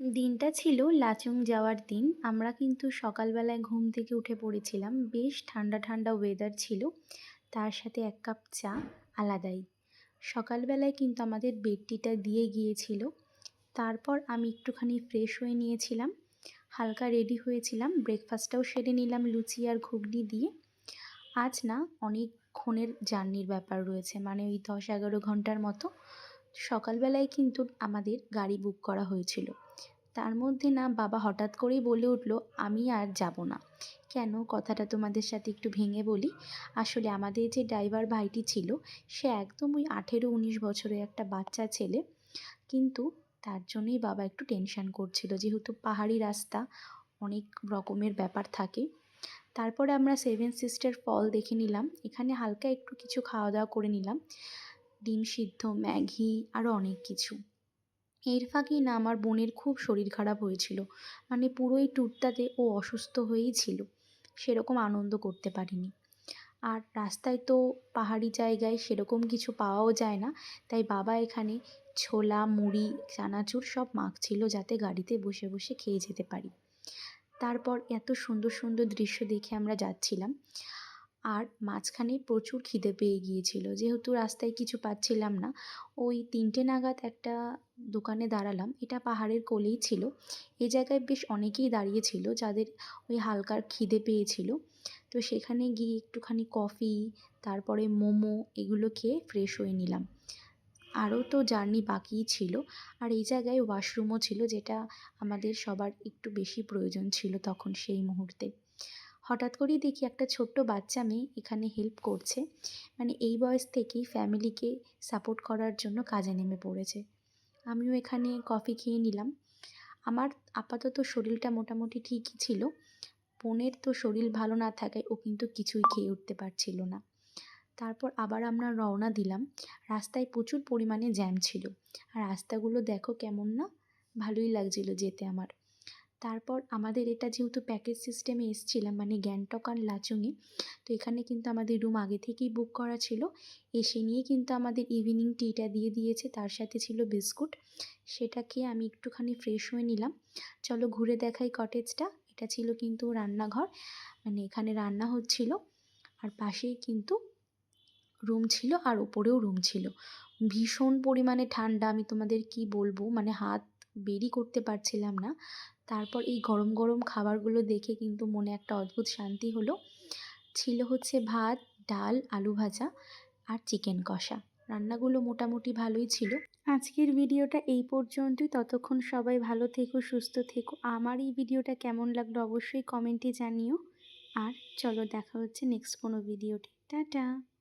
দিনটা ছিল লাচুং যাওয়ার দিন। আমরা কিন্তু সকালবেলায় ঘুম থেকে উঠে পড়েছিলাম। বেশ ঠান্ডা ঠান্ডা ওয়েদার ছিল। তার সাথে এক কাপ চা আলাদাই। সকালবেলায় কিন্তু আমাদের বেডটিটা দিয়ে গিয়েছিল। তারপর আমি একটুখানি ফ্রেশ হয়ে নিয়েছিলাম। হালকা রেডি হয়েছিলাম। ব্রেকফাস্টটাও সেরে নিলাম লুচি আর ঘুগনি দিয়ে। আজ না অনেকক্ষণের জার্নির ব্যাপার রয়েছে। মানে ওই দশ এগারো ঘণ্টার মতো। সকালবেলায় কিন্তু আমাদের গাড়ি বুক করা হয়েছিল। তার মধ্যে না বাবা হঠাৎ করেই বলে উঠল, আমি আর যাব না। কেন? কথাটা তোমাদের সাথে একটু ভেঙে বলি। আসলে আমাদের যে ড্রাইভার ভাইটি ছিল, সে একদম ওই আঠেরো উনিশ বছরের একটা বাচ্চা ছেলে। কিন্তু তার জন্যই বাবা একটু টেনশান করছিল, যেহেতু পাহাড়ি রাস্তা, অনেক রকমের ব্যাপার থাকে। তারপরে আমরা সেভেন সিস্টার ফল দেখে নিলাম। এখানে হালকা একটু কিছু খাওয়া দাওয়া করে নিলাম। ডিম সিদ্ধ, ম্যাগি আরও অনেক কিছু। এর ফাঁকেই না আমার বোনের খুব শরীর খারাপ হয়েছিল। মানে পুরোই ট্যুরটাতে ও অসুস্থ হয়েই ছিল। সেরকম আনন্দ করতে পারিনি। আর রাস্তায় তো পাহাড়ি জায়গায় সেরকম কিছু পাওয়াও যায় না। তাই বাবা এখানে ছোলা, মুড়ি, চানাচুর সব মাখছিল যাতে গাড়িতে বসে বসে খেয়ে যেতে পারি। তারপর এত সুন্দর সুন্দর দৃশ্য দেখে আমরা যাচ্ছিলাম। আর মাঝখানে প্রচুর খিদে পেয়ে গিয়েছিল। যেহেতু রাস্তায় কিছু পাচ্ছিলাম না, ওই তিনটে নাগাদ একটা দোকানে দাঁড়ালাম। এটা পাহাড়ের কোলেই ছিল। এ জায়গায় বেশ অনেকেই দাঁড়িয়েছিল যাদের ওই হালকার খিদে পেয়েছিল। তো সেখানে গিয়ে একটুখানি কফি, তারপরে মোমো এগুলো খেয়ে ফ্রেশ হয়ে নিলাম। আরও তো জার্নি বাকিই ছিল। আর এই জায়গায় ওয়াশরুমও ছিল যেটা আমাদের সবার একটু বেশি প্রয়োজন ছিল তখন সেই মুহূর্তে। হঠাৎ করেই দেখি একটা ছোট্ট বাচ্চা মেয়ে এখানে হেল্প করছে। মানে এই বয়স থেকেই ফ্যামিলিকে সাপোর্ট করার জন্য কাজে নেমে পড়েছে। আমিও এখানে কফি খেয়ে নিলাম। আমার আপাতত শরীরটা মোটামুটি ঠিকই ছিল। বোনের তো শরীর ভালো না থাকায় ও কিন্তু কিছুই খেয়ে উঠতে পারছিল না। তারপর আবার আমরা রওনা দিলাম। রাস্তায় প্রচুর পরিমাণে জ্যাম ছিল। আর রাস্তাগুলো দেখো কেমন না? ভালোই লাগছিল যেতে আমার। তারপর আমাদের এটা যেহেতু প্যাকেজ সিস্টেমে এসছিলাম মানে গ্যাংটক আর লাচুংয়ে তো এখানে কিন্তু আমাদের রুম আগে থেকেই বুক করা ছিল। এসে নিয়ে কিন্তু আমাদের ইভিনিং টিটা দিয়ে দিয়েছে, তার সাথে ছিল বিস্কুট সেটা খেয়ে আমি একটুখানি ফ্রেশ হয়ে নিলাম। চলো ঘুরে দেখাই কটেজটা এটা ছিল কিন্তু রান্নাঘর মানে এখানে রান্না হচ্ছিল। আর পাশেই কিন্তু রুম ছিল আর ওপরেও রুম ছিল। ভীষণ পরিমাণে ঠান্ডা, আমি তোমাদের কি বলব? মানে হাত বেরই করতে পারছিলাম না। তারপর এই গরম গরম খাবারগুলো দেখে কিন্তু মনে একটা অদ্ভুত শান্তি হলো। ছিল হচ্ছে ভাত, ডাল, আলু ভাজা আর চিকেন কষা। রান্নাগুলো মোটামুটি ভালোই ছিল। আজকের ভিডিওটা এই পর্যন্তই। ততক্ষণ সবাই ভালো থেকো, সুস্থ থেকো। আমার এই ভিডিওটা কেমন লাগল অবশ্যই কমেন্টে জানিও। আর চলো দেখা হচ্ছে নেক্সট কোনো ভিডিওটি টাটা!